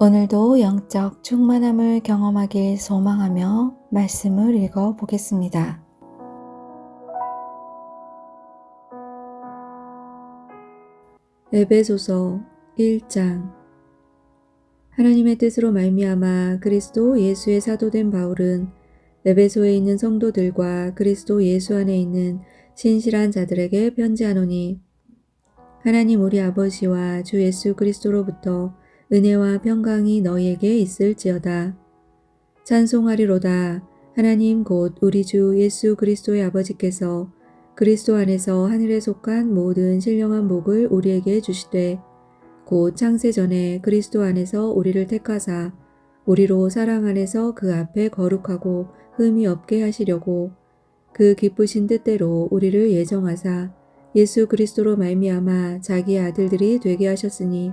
오늘도 영적 충만함을 경험하길 소망하며 말씀을 읽어 보겠습니다. 에베소서 1장 하나님의 뜻으로 말미암아 그리스도 예수의 사도된 바울은 에베소에 있는 성도들과 그리스도 예수 안에 있는 신실한 자들에게 편지하노니 하나님 우리 아버지와 주 예수 그리스도로부터 은혜와 평강이 너희에게 있을지어다. 찬송하리로다. 하나님 곧 우리 주 예수 그리스도의 아버지께서 그리스도 안에서 하늘에 속한 모든 신령한 복을 우리에게 주시되 곧 창세 전에 그리스도 안에서 우리를 택하사 우리로 사랑 안에서 그 앞에 거룩하고 흠이 없게 하시려고 그 기쁘신 뜻대로 우리를 예정하사 예수 그리스도로 말미암아 자기 아들들이 되게 하셨으니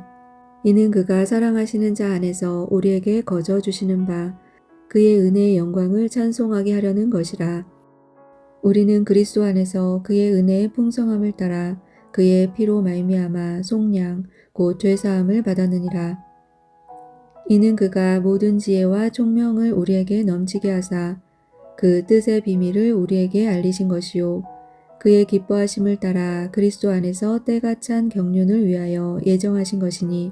이는 그가 사랑하시는 자 안에서 우리에게 거저 주시는 바 그의 은혜의 영광을 찬송하게 하려는 것이라. 우리는 그리스도 안에서 그의 은혜의 풍성함을 따라 그의 피로 말미암아 속량 곧 죄사함을 받았느니라. 이는 그가 모든 지혜와 총명을 우리에게 넘치게 하사 그 뜻의 비밀을 우리에게 알리신 것이요 그의 기뻐하심을 따라 그리스도 안에서 때가 찬 경륜을 위하여 예정하신 것이니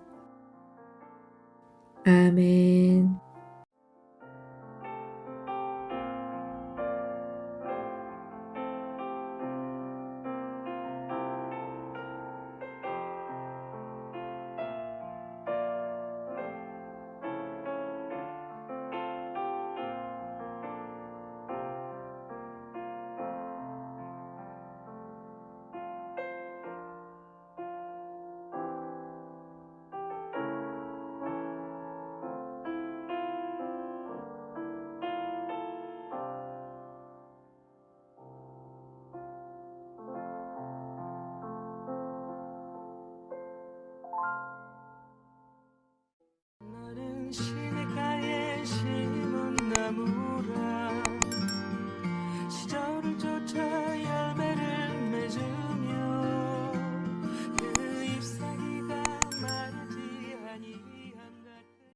아멘.